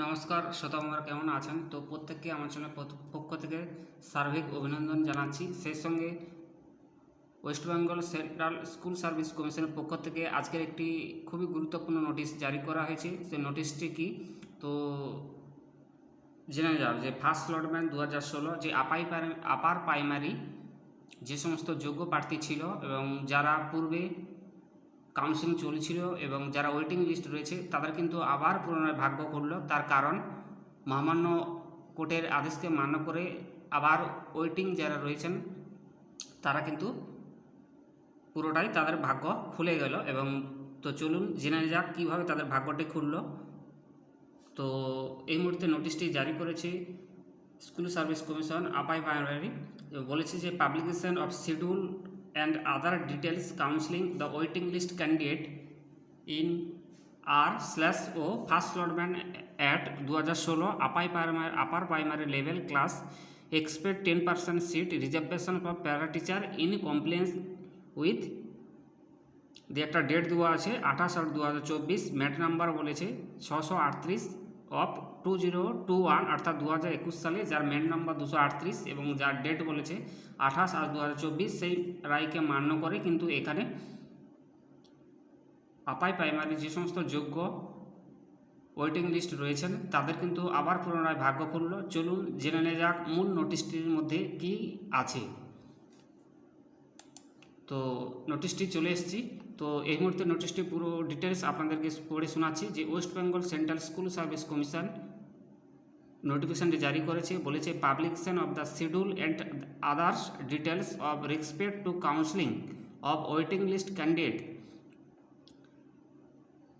নমস্কার শ্রোতামার কেমন আছেন? তো প্রত্যেককে আমার জন্য পক্ষ থেকে সার্বিক অভিনন্দন জানাচ্ছি। সেই সঙ্গে West Bengal central school service কমিশনের পক্ষ থেকে আজকের একটি খুবই গুরুত্বপূর্ণ নোটিশ জারি করা হয়েছে। সেই নোটিশটি কি? তো জেনে যাও যে ফার্স্ট লটম্যান দু হাজার ষোলো যে আপাই আপার প্রাইমারি যে সমস্ত যোগ্য প্রার্থী ছিল এবং যারা পূর্বে কাউন্সিলিং চলছিল এবং যারা ওয়েটিং লিস্ট রয়েছে, তাদের কিন্তু আবার পুনরায় ভাগ্য করল তার কারণ, মহামান্য কোর্টের আদেশকে মান্য করে আবার ওয়েটিং যারা রয়েছেন, তারা কিন্তু পুরোটাই তাদের ভাগ্য খুলে গেল এবং তো চলুন জেনে যাক কীভাবে তাদের ভাগ্যটি খুললো। তো এই মুহূর্তে নোটিশটি জারি করেছে school service commission, upper primary বলেছে যে publication of schedule counselling the waiting list candidate in R slash O first লটম্যান at দু হাজার ষোলো upper primary upper primary level class expect ten percent seat reservation for para teacher in compliance with দিয়ে একটা date দেওয়া আছে, আঠাশ আট দু হাজার চব্বিশ ম্যাট নাম্বার বলেছে ছশো আটত্রিশ of two zero two one অর্থাৎ দু হাজার একুশ সালে, যার মেন নম্বর দুশো আটত্রিশ এবং যার ডেট বলেছে আঠাশ আট দু হাজার চব্বিশ, সেই রায়কে মান্য করে কিন্তু এখানে আপাই প্রাইমারি যে সমস্ত যোগ্য ওয়েটিং লিস্ট রয়েছেন, তাদের কিন্তু আবার পুনরায় ভাগ্য খুলল। চলুন জেনে নেওয়া যাক মূল নোটিশটির মধ্যে কি আছে। তো নোটিশটি চলে এসেছি। তো এই মুহূর্তে নোটিশটি পুরো ডিটেলস আপনাদেরকে পড়ে শোনাচ্ছি যে West Bengal central school service commission নোটিফিকেশনটি জারি করেছে, বলেছে publication of the schedule and others details of respect to counselling of waiting list candidate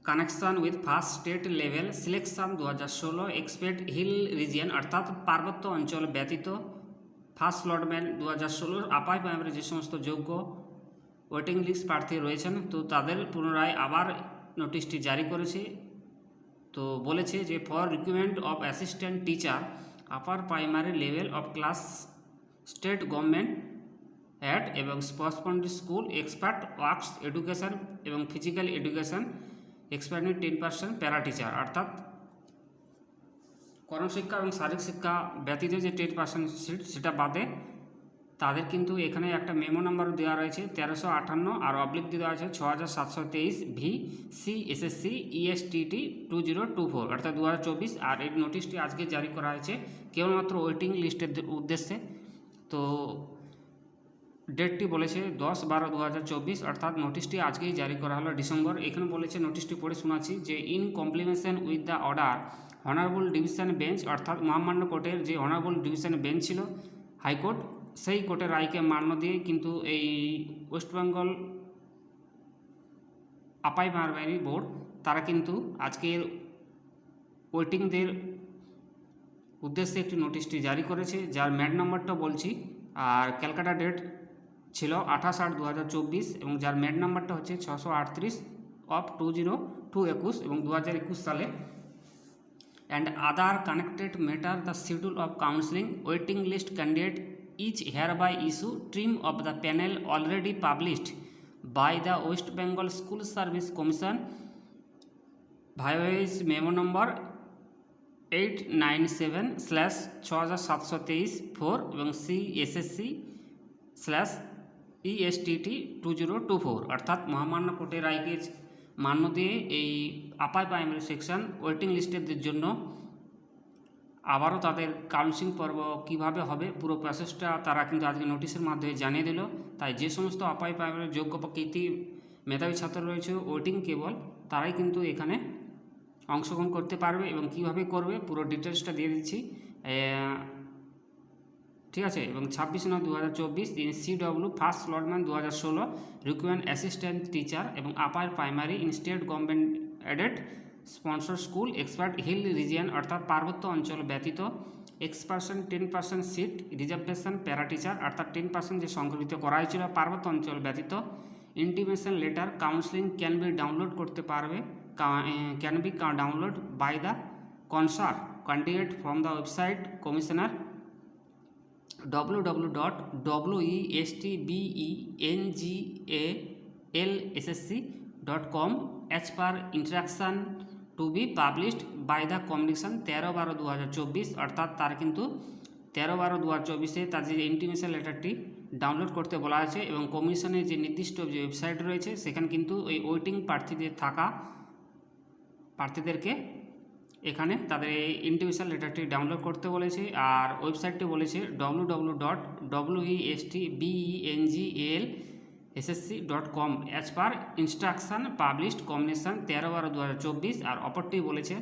connection with first state level selection দু হাজার ষোলো এক্সপেক্ট হিল রিজিয়ন অর্থাৎ পার্বত্য অঞ্চল ব্যতীত ফার্স্ট লটম্যান দু হাজার ষোলোর আপাই প্রাইমারি যে সমস্ত যোগ্য ওয়েটিং লিস্ট প্রার্থী রয়েছেন, তো তাদের পুনরায় আবার নোটিশটি জারি করেছে। তো বলেছে যে for recruitment of assistant teacher upper primary level of class state government aided এবং sponsored school expert works education এবং physical education expected ten percent para teacher অর্থাৎ কর্মশিক্ষা এবং শারীরিক শিক্ষা ব্যতীত যে টেন পার্সেন্ট সিট সেটা বাদে তাদের কিন্তু এখানে একটা মেমো নাম্বারও দেওয়া রয়েছে, তেরোশো আটান্ন আর অবলিক দেওয়া আছে ছ হাজার সাতশো তেইশ V C S S SSC ESTT two zero two four অর্থাৎ দু হাজার চব্বিশ। আর এই নোটিশটি আজকে জারি করা হয়েছে কেবলমাত্র ওয়েটিং লিস্টের উদ্দেশ্যে। তো ডেটটি বলেছে দশ বারো দু অর্থাৎ নোটিশটি আজকেই জারি করা হলো ডিসেম্বর। এখানে বলেছে নোটিশটি পড়ে শোনাচ্ছি যে in complementation with the order honourable division bench অর্থাৎ মহামান্য কোর্টের যে অনারেবল ডিভিশন বেঞ্চ ছিল হাইকোর্ট সেই কোর্টের রায়কে মান্য দিয়ে কিন্তু এই ওয়েস্ট বেঙ্গল আপাই প্রাইমারি বোর্ড, তারা কিন্তু আজকের ওয়েটিংদের উদ্দেশ্যে একটি নোটিশটি জারি করেছে, যার ম্যাট নাম্বারটা বলছি, আর ক্যালকাটা ডেট ছিল আঠাশ আট দু হাজার চব্বিশ এবং যার ম্যাট নাম্বারটা হচ্ছে ছশো আটত্রিশ অফ টু জিরো টু একুশ এবং দু হাজার একুশ সালে। And other connected matter the schedule of counselling, waiting list candidate each hereby issue trim of the panel already published by the West Bengal School Service Commission vide memo number eight nine seven slash ছ হাজার সাতশো তেইশ four এবং C SSC slash ESTT two zero two four অর্থাৎ মহামান্য কোর্টের রায়কে মান্য দিয়ে এই আপার প্রাইমারি সেকশন ওয়েটিং লিস্টের জন্য আবারও তাদের কাউন্সিলিং পর্ব কীভাবে হবে, পুরো প্রসেসটা তারা কিন্তু আজকে নোটিশের মাধ্যমে জানিয়ে দিল। তাই যে সমস্ত আপাই প্রাইমারি যোগ্য প্রকৃতি মেধাবী ছাত্র রয়েছে ওয়েটিং কেবল তারাই কিন্তু এখানে অংশগ্রহণ করতে পারবে এবং কীভাবে করবে পুরো ডিটেলসটা দিয়ে দিচ্ছি। ঠিক আছে? এবং ছাব্বিশ নয় দু হাজার চব্বিশ তিনি সিডব্লিউ ফার্স্ট লটম্যান দু হাজার ষোলো রিকোয়ার্ড অ্যাসিস্ট্যান্ট টিচার এবং upper primary in state government aided sponsor school, expert hill region অর্থাৎ পার্বত্য অঞ্চল ব্যতীত X percent ten percent seat, reservation para teacher অর্থাৎ টেন পার্সেন্ট যে সংগঠিত করা হয়েছিল পার্বত্য অঞ্চল ব্যতীত intimation letter counselling can be download করতে পারবে can be download by the concert, candidate from the website commissioner W W dot W E S T B E N G A L S S C dot com as per interaction to be published by the commission তেরো বারো দু হাজার চব্বিশ, অর্থাৎ তার কিন্তু তেরো বারো দু হাজার চব্বিশে তার যে ইন্টিমেশন লেটারটি ডাউনলোড করতে বলা আছে এবং কমিশনের যে নির্দিষ্ট যে ওয়েবসাইট রয়েছে, সেখানে কিন্তু ওই ওয়েটিং প্রার্থীদের থাকা প্রার্থীদেরকে এখানে তাদের এই ইন্টিমেশন লেটারটি ডাউনলোড করতে বলেছে আর ওয়েবসাইটটি বলেছে W W dot W E S T B E N G L SSC dot com as per instruction published combination তেরো বারো দু আর অপরটি বলেছে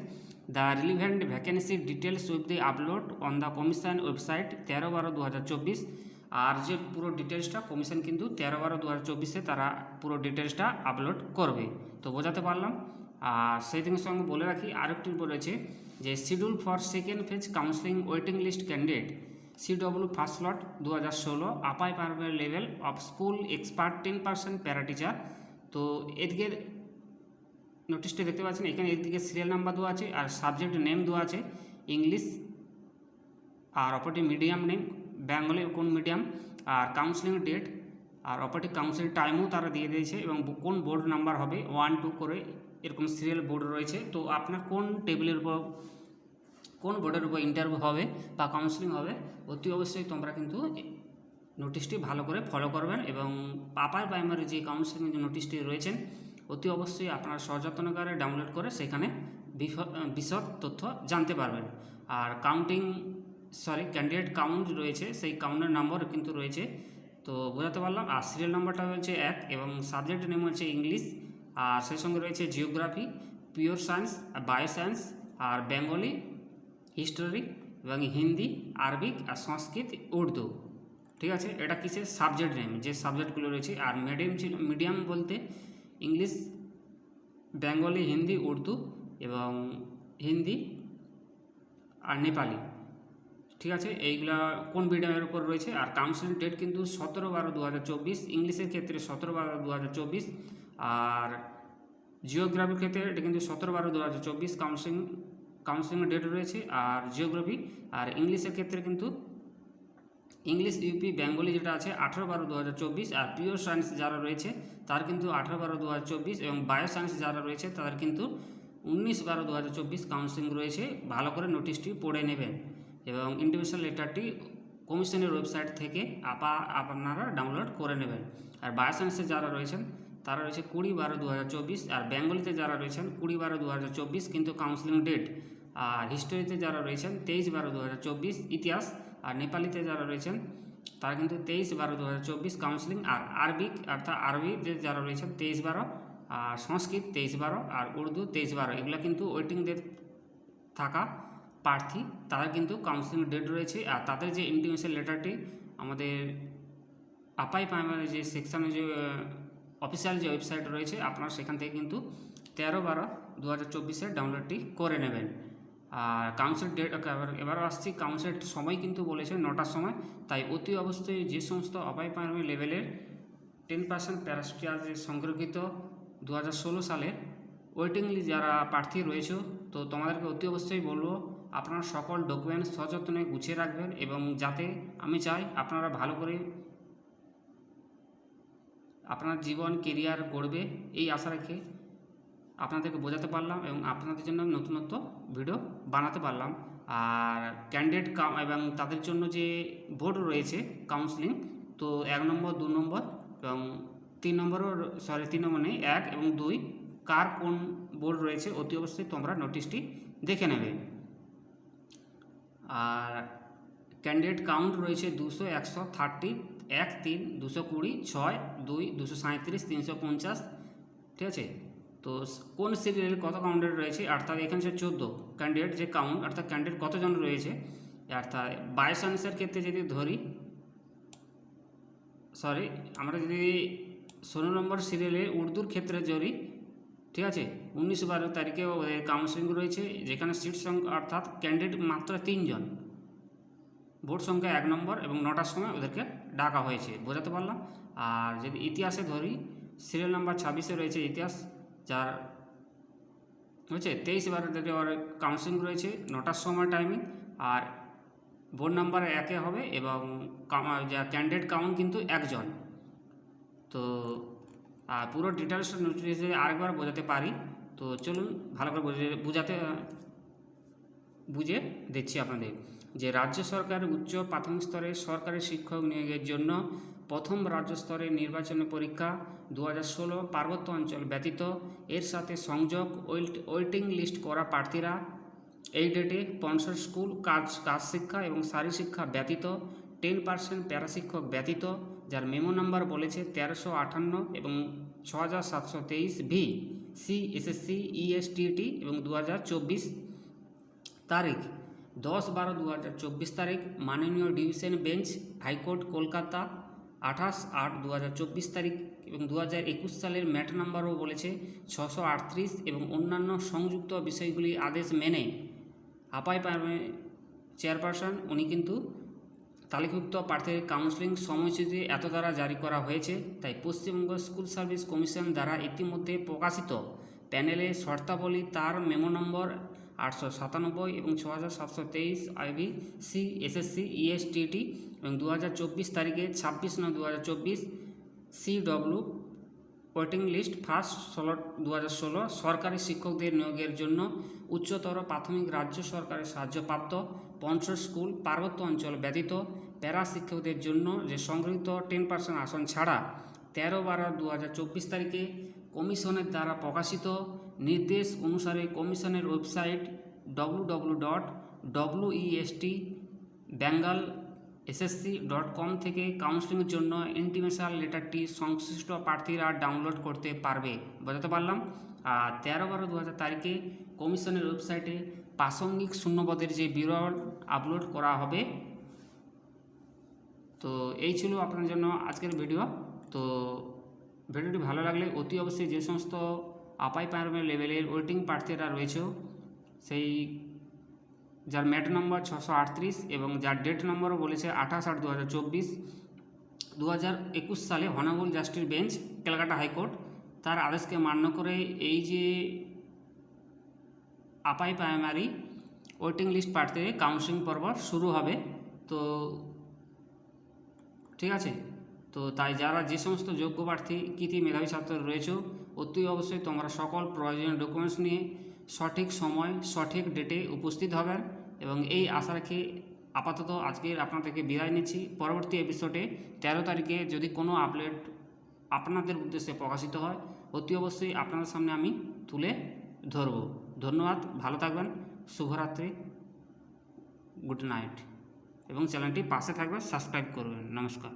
the relevant vacancy details with the upload on the commission website তেরো বারো দু আর যে পুরো ডিটেলসটা কমিশন কিন্তু তেরো বারো দু হাজার চব্বিশে তারা পুরো ডিটেলসটা আপলোড করবে। তো বোঝাতে পারলাম। আর সেই দিনের সঙ্গে বলে রাখি, আরেকটি বলেছে যে schedule for second phase counselling waiting list candidate CW first lot দু হাজার ষোলো আপাই পারবের level of school expert ten percent para teacher তো এদিকে নোটিশটি দেখতে পাচ্ছেন, এখানে এদিকে সিরিয়াল নাম্বার দেওয়া আছে আর সাবজেক্ট নেম দেওয়া আছে ইংলিশ আর অপরটি মিডিয়াম নেম বেঙ্গলি কোন মিডিয়াম আর কাউন্সিলিং ডেট আর অপরটি কাউন্সিলিং টাইমও তারা দিয়ে দিয়েছে এবং কোন বোর্ড নাম্বার হবে ওয়ান টু করে এরকম সিরিয়াল বোর্ড রয়েছে। তো আপনার কোন টেবিলের উপর কোন বোর্ডের উপর ইন্টারভিউ হবে বা কাউন্সিলিং হবে, অতি অবশ্যই তোমরা কিন্তু নোটিশটি ভালো করে ফলো করবেন এবং পাপার প্রাইমারি যে কাউন্সিলিং যে নোটিশটি রয়েছেন, অতি অবশ্যই আপনারা সযত্নকারে ডাউনলোড করে সেখানে বিশদ তথ্য জানতে পারবেন। আর কাউন্টিং সরি ক্যান্ডিডেট কাউন্ট রয়েছে, সেই কাউন্টের নম্বর কিন্তু রয়েছে। তো বোঝাতে পারলাম, আর সিরিয়াল নাম্বারটা হচ্ছে এক এবং সাবজেক্ট নেম হচ্ছে ইংলিশ আর সেই সঙ্গে রয়েছে geography pure science bio science আর বেঙ্গলি হিস্টোরি এবং হিন্দি, আরবিক, আর সংস্কৃত, উর্দু। ঠিক আছে? এটা কিসের সাবজেক্ট নেম যে সাবজেক্টগুলো রয়েছে, আর মিডিয়াম ছিল মিডিয়াম বলতে ইংলিশ, বেঙ্গলি, হিন্দি, উর্দু, এবং হিন্দি আর নেপালি। ঠিক আছে? এইগুলা কোন মিডিয়ামের উপর রয়েছে? আর কাউন্সিলিং ডেট কিন্তু সতেরো বারো দু হাজার চব্বিশ, ইংলিশের ক্ষেত্রে সতেরো বারো দু আর জিওগ্রাফির ক্ষেত্রে এটা কিন্তু সতেরো বারো দু কাউন্সিলিং কাউন্সিলিং ডেট রয়েছে আর জিওগ্রাফি আর ইংলিশের ক্ষেত্রে কিন্তু ইংলিশ ইউপি বেঙ্গলি যেটা আছে আঠেরো বারো দু আর পিওর সায়েন্স যারা রয়েছে তার কিন্তু আঠেরো বারো দু এবং বায়ো সায়েন্স যারা রয়েছে তাদের কিন্তু উনিশ বারো দু হাজার চব্বিশ কাউন্সিলিং রয়েছে। ভালো করে নোটিশটি পড়ে নেবেন এবং ইন্ডিভিজুয়াল লেটারটি কমিশনের ওয়েবসাইট থেকে আপা, আপনারা ডাউনলোড করে নেবেন। আর বায়ো সায়েন্সে যারা রয়েছেন তারা রয়েছে কুড়ি বারো দু আর বেঙ্গলিতে যারা রয়েছেন কুড়ি বারো দু কিন্তু কাউন্সিলিং ডেট আর হিস্টোরিতে যারা রয়েছেন তেইশ বারো দু ইতিহাস, আর নেপালিতে যারা রয়েছেন তারা কিন্তু তেইশ বারো দু কাউন্সিলিং আর আরবিক, অর্থাৎ আরবিতে যারা রয়েছেন তেইশ বারো, আর সংস্কৃত তেইশ বারো, আর উর্দু তেইশ বারো, এগুলো কিন্তু ওয়েটিংদের থাকা প্রার্থী তারা কিন্তু কাউন্সিলিং ডেট রয়েছে, আর তাদের যে ইন্টিমেশন লেটারটি আমাদের আপাই প্রাইমারি যে সেকশনে যে অফিসিয়াল যে ওয়েবসাইট রয়েছে, আপনারা সেখান থেকে কিন্তু তেরো বারো দু হাজার চব্বিশের ডাউনলোডটি করে নেবেন। আর কাউন্সিল ডেট এবারও আসছি। কাউন্সিল সময় কিন্তু বলেছে নটার সময়। তাই অতি অবশ্যই যে সমস্ত অপাই প্রাইমারি লেভেলের টেন পার্সেন্ট প্যারাস্টিয়ার যে সংরক্ষিত দু হাজার ষোলো সালের ওয়েটিং যারা প্রার্থী রয়েছে, তো তোমাদেরকে অতি অবশ্যই বলব, আপনার সকল ডকুমেন্টস সযত্নে গুছিয়ে রাখবেন এবং যাতে আমি চাই আপনারা ভালো করে আপনার জীবন কেরিয়ার গড়বে এই আশা রেখে আপনাদেরকে বোঝাতে পারলাম এবং আপনাদের জন্য নতুনত্ব ভিডিও বানাতে পারলাম। আর ক্যান্ডিডেট এবং তাদের জন্য যে বোর্ড রয়েছে কাউন্সিলিং তো এক নম্বর, দু নম্বর এবং তিন নম্বরও সরি তিন নম্বর নেই, এক এবং দুই, কার কোন বোর্ড রয়েছে অতি অবশ্যই তোমরা নোটিশটি দেখে নেবে। আর ক্যান্ডিডেট কাউন্ট রয়েছে দুশো, একশো থার্টি এক, তিন, দুশো কুড়ি, ছয়, দুই, দুশো সাঁত্রিশ তিনশো পঞ্চাশ, ঠিক আছে? তো কোন সিরিয়াল কত কাউন্টেড রয়েছে? অর্থাৎ এখানে সে চোদ্দ ক্যান্ডিডেট যে কাউন্ট অর্থাৎ ক্যান্ডিডেট কতজন রয়েছে? অর্থাৎ বাই সায়েন্সের ক্ষেত্রে যদি ধরি সরি আমরা যদি ষোলো নম্বর সিরিয়ালে উর্দুর ক্ষেত্রে ধরি, ঠিক আছে? উনিশ বারো তারিখে ওদের কাউন্সিলিং রয়েছে, যেখানে সিট সংখ্যা, অর্থাৎ ক্যান্ডিডেট মাত্র তিনজন। ভোট সংখ্যা এক নম্বর এবং নটার সময় ওদেরকে ডাকা হয়েছে, বোঝাতে পারলাম? আর যদি ইতিহাসে ধরি সিরিয়াল নাম্বার ছাব্বিশে রয়েছে ইতিহাস, যার হয়েছে তেইশ বারো থেকে ওর কাউন্সিলিং রয়েছে নটার সময় টাইমিং আর বোর্ড নাম্বার একে হবে এবং যা ক্যান্ডিডেট কাউন্ট কিন্তু একজন। তো, আর পুরো ডিটেলস নোটিশে আরেকবার বোঝাতে পারি। তো চলুন ভালো করে বুঝে, বুঝাতে বুঝে দিচ্ছি আপনাদের। যে রাজ্য সরকার উচ্চ প্রাথমিক স্তরে সরকারি শিক্ষক নিয়োগের জন্য প্রথম রাজ্য স্তরের নির্বাচনী পরীক্ষা দু ষোলো পার্বত্য অঞ্চল ব্যতীত, এর সাথে সংযোগ ওয়েটিং লিস্ট করা প্রার্থীরা এই ডেটে পঞ্চাশ স্কুল, কাজ কাজ শিক্ষা এবং শারীর শিক্ষা ব্যতীত টেন পার্সেন্ট প্যারাশিক্ষক ব্যতীত, যার মেমো নাম্বার বলেছে তেরোশো আটান্ন এবং ছ হাজার সাতশো তেইশ ভি সি এসএসসি ইএসটিটি এবং দু হাজার চব্বিশ তারিখ। দশ বারো দু হাজার চব্বিশ তারিখ মাননীয় ডিভিশন বেঞ্চ, হাইকোর্ট, কলকাতা, আঠাশ আট দু হাজার চব্বিশ তারিখ এবং দু হাজার একুশ সালের ম্যাট নাম্বারও বলেছে ছশো আটত্রিশ এবং অন্যান্য সংযুক্ত বিষয়গুলি আদেশ মেনে আপাই চেয়ারপারসন, উনি কিন্তু তালিকাভুক্ত প্রার্থীর কাউন্সিলিং সময়সূচি এত দ্বারা জারি করা হয়েছে। তাই পশ্চিমবঙ্গ স্কুল সার্ভিস কমিশন দ্বারা ইতিমধ্যে প্রকাশিত প্যানেলে শর্তাবলী তার মেমো নম্বর আটশো সাতানব্বই এবং ছ হাজার সাতশো তেইশ আইভি সি, এসএসসি, ইএসটিটি এবং দু হাজার চব্বিশ তারিখে ছাব্বিশ নয় দু হাজার চব্বিশ, সিডব্লিউ ওয়েটিং লিস্ট ফার্স্ট ষোলো দু হাজার ষোলো, সরকারি শিক্ষকদের নিয়োগের জন্য উচ্চতর প্রাথমিক রাজ্য সরকারের সাহায্যপ্রাপ্ত পঞ্চাশ স্কুল, পার্বত্য অঞ্চল ব্যতীত প্যারা শিক্ষকদের জন্য যে সংগৃহীত টেন পার্সেন্ট আসন ছাড়া তেরো বারো দু হাজার চব্বিশ তারিখে কমিশনের দ্বারা প্রকাশিত নির্দেশ অনুসারে কমিশনের website W W dot W E S T Bengal SSC dot com থেকে কাউন্সিলিংয়ের জন্য ইন্টিমেশন লেটারটি সংশ্লিষ্ট প্রার্থীরা ডাউনলোড করতে পারবে। বোঝাতে পারলাম? আর তেরো বারো দু তারিখে কমিশনের ওয়েবসাইটে প্রাসঙ্গিক শূন্যপদের যে বিরল আপলোড করা হবে। তো এই ছিল আপনার জন্য আজকের ভিডিও তো ভিডিওটি ভালো লাগলে অতি অবশ্যই যে সমস্ত আপাই প্রাইমারি লেভেলের ওয়েটিং প্রার্থীরা রয়েছে। সেই যার ম্যাট নম্বর ছশো আটত্রিশ এবং যার ডেট নম্বরও বলেছে আঠাশ আট দু হাজার চব্বিশ। দু হাজার একুশ সালে honourable justice bench, Calcutta high court, তার আদেশকে মান্য করে এই যে আপাই প্রাইমারি ওয়েটিং লিস্ট প্রার্থী কাউন্সিলিং পর্ব শুরু হবে, তো ঠিক আছে? তো তাই যারা যে সমস্ত যোগ্য প্রার্থী কৃতি মেধাবী ছাত্র রয়েছে অতি অবশ্যই তোমরা সকল প্রয়োজনীয় ডকুমেন্টস নিয়ে সঠিক সময়, সঠিক ডেটে উপস্থিত হবেন এবং এই আশা রাখি আপাতত আজকের আপনাদেরকে বিদায় নিচ্ছি। পরবর্তী এপিসোডে তেরো তারিখে যদি কোনো আপডেট আপনাদের উদ্দেশ্যে প্রকাশিত হয়, অতি অবশ্যই আপনাদের সামনে আমি তুলে ধরব। ধন্যবাদ, ভালো থাকবেন, শুভরাত্রি, গুড নাইট এবং চ্যানেলটি পাশে থাকবে সাবস্ক্রাইব করবেন। নমস্কার।